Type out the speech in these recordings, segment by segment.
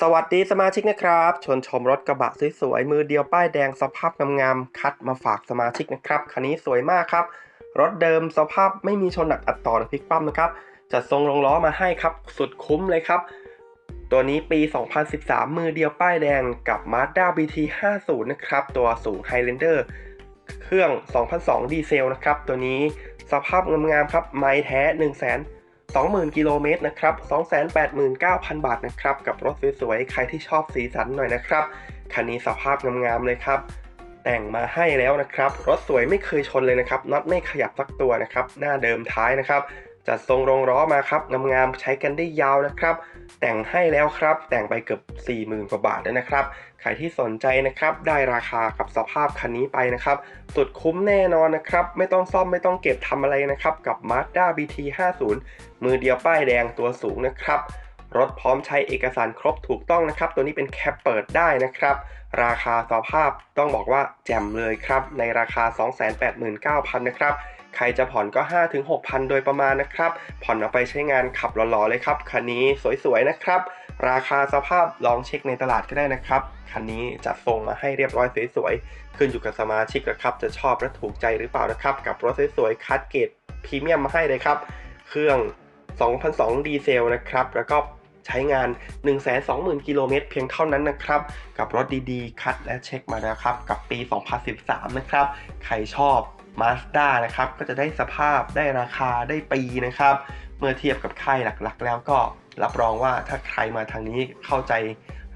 สวัสดีสมาชิกนะครับ ชวนชมรถกระบะสวยๆมือเดียวป้ายแดงสภาพงามๆคัดมาฝากสมาชิกนะครับคันนี้สวยมากครับ รถเดิมสภาพไม่มีชนหนักอัดต่อหรือพลิกคว่ำนะครับจัดทรงรองล้อมาให้ครับ สุดคุ้มเลยครับ ตัวนี้ปี 2013 มือเดียวป้ายแดงกับ Mazda BT 50 นะครับตัวสูง Highlander เครื่อง 2002 ดีเซลนะครับตัวนี้สภาพงามๆครับไม้แท้ 1 0 0 0 0 20,000 กิโลเมตรนะครับ 289,000 บาทนะครับ กับรถสวยๆ ใครที่ชอบสีสันหน่อยนะครับ คันนี้สภาพงามๆเลยครับ แต่งมาให้แล้วนะครับ รถสวยไม่เคยชนเลยนะครับ น็อตไม่ขยับสักตัวนะครับ หน้าเดิมท้ายนะครับ จัดทรงรองล้อมาครับงามๆใช้กันได้ยาวนะครับ แต่งให้แล้วครับ แต่งไปเกือบ 40,000กว่าบาทแล้วนะครับ ใครที่สนใจนะครับได้ราคากับสภาพคันนี้ไปนะครับ สุดคุ้มแน่นอนนะครับ ไม่ต้องซ่อมไม่ต้องเก็บทำอะไรนะครับ กับ Mazda BT 50 มือเดียวป้ายแดงตัวสูงนะครับ รถพร้อมใช้เอกสารครบถูกต้องนะครับ ตัวนี้เป็นแคปเปิดได้นะครับ ราคาสภาพต้องบอกว่าแจ่มเลยครับ ในราคา 289,000 นะครับ ใครจะผ่อนก็ 5-6,000 โดยประมาณนะครับ ผ่อนเอาไปใช้งานขับหล่อๆเลยครับ คันนี้สวยๆนะครับ ราคาสภาพลองเช็คในตลาดก็ได้นะครับ คันนี้จัดทรงมาให้เรียบร้อยสวยๆ ขึ้นอยู่กับสมาชิกนะครับ จะชอบและถูกใจหรือเปล่านะครับ กับรถสวยๆคัดเกรดพรีเมียมมาให้เลยครับ เครื่อง2002 ดีเซลนะครับ แล้วก็ ใช้งาน 120,000 กิโลเมตรเพียงเท่านั้นนะครับ กับรถดีๆ คัดและเช็คมาแล้วครับ กับปี 2013 นะครับ ใครชอบ Mazda นะครับ ก็จะได้สภาพได้ราคาได้ปีนะครับ เมื่อเทียบกับค่ายหลักๆ แล้วก็รับรองว่าถ้าใครมาทางนี้เข้าใจ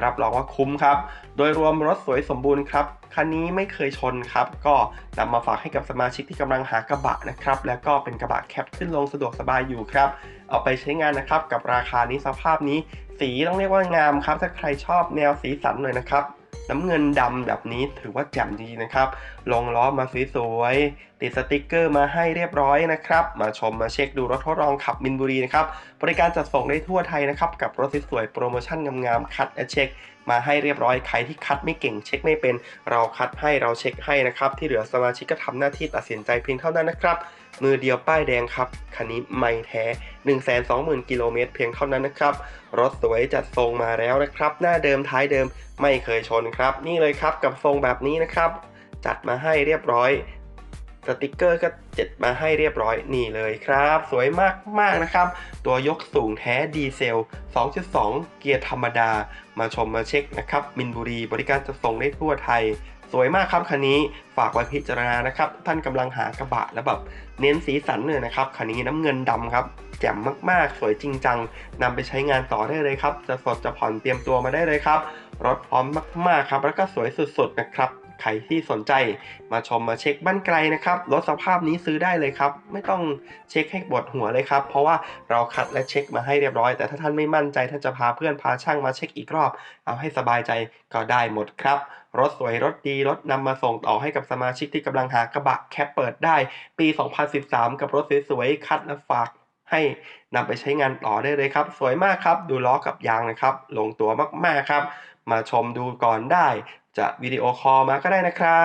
รับรองว่าคุ้มครับ โดยรวมรถสวยสมบูรณ์ครับคันนี้ไม่เคยชนครับ ก็นำมาฝากให้กับสมาชิกที่กำลังหากระบะนะครับ แล้วก็เป็นกระบะแคปขึ้นลงสะดวกสบายอยู่ครับ เอาไปใช้งานนะครับ กับราคานี้สภาพนี้ สีต้องเรียกว่างามครับ ถ้าใครชอบแนวสีสันหน่อยนะครับ น้ำเงินดำแบบนี้ถือว่าแจ่มดีนะครับ ลงล้อมาสวยๆติดสติกเกอร์มาให้เรียบร้อยนะครับ มาชมมาเช็คดูรถทดลองขับมินบุรีนะครับ บริการจัดส่งได้ทั่วไทยนะครับ กับรถสวยๆโปรโมชั่นงามๆคัดและเช็ค มาให้เรียบร้อยใครที่คัดไม่เก่งเช็คไม่เป็น เราคัดให้เราเช็คให้นะครับ ที่เหลือสมาชิกก็ทำหน้าที่ตัดสินใจเพียงเท่านั้นนะครับมือเดียวป้ายแดงครับ คันนี้ไม่แท้ 120,000 กิโลเมตรเพียงเท่านั้นนะครับ รถสวยจัดทรงมาแล้วนะครับ หน้าเดิมท้ายเดิมไม่เคยชนครับ นี่เลยครับกับทรงแบบนี้นะครับ จัดมาให้เรียบร้อย สติกเกอร์ก็เจ็ดมาให้เรียบร้อยนี่เลยครับ สวยมากมากนะครับ ตัวยกสูงแท้ดีเซล 2.2 เกียร์ธรรมดา มาชมมาเช็คนะครับ มินบุรีบริการจะส่งได้ทั่วไทย สวยมากครับคันนี้ฝากไว้พิจารณานะครับ ท่านกำลังหากระบะแล้วแบบเน้นสีสันเลยนะครับคันนี้น้ำเงินดำครับแจ่มมากๆ สวยจริงจังนำไปใช้งานต่อได้เลยครับ จะสดจะผ่อนเตรียมตัวมาได้เลยครับรถพร้อมมากๆครับ แล้วก็สวยสุดๆนะครับ ใครที่สนใจมาชมมาเช็คบ้านไกลนะครับรถสภาพนี้ซื้อได้เลยครับ ไม่ต้องเช็คให้ปวดหัวเลยครับ เพราะว่าเราคัดและเช็คมาให้เรียบร้อย แต่ถ้าท่านไม่มั่นใจท่านจะพาเพื่อนพาช่างมาเช็คอีกรอบ เอาให้สบายใจก็ได้หมดครับ รถสวยรถดีรถนำมาส่งต่อให้กับสมาชิกที่กำลังหากระบะแคปเปิดได้ ปี 2013 กับรถสวยๆคัดและฝากให้นำไปใช้งานต่อได้เลยครับ สวยมากครับ ดูล้อกับยางนะครับ ลงตัวมากๆครับ มาชมดูก่อนได้ จะวิดีโอคอลมาก็ได้นะครับ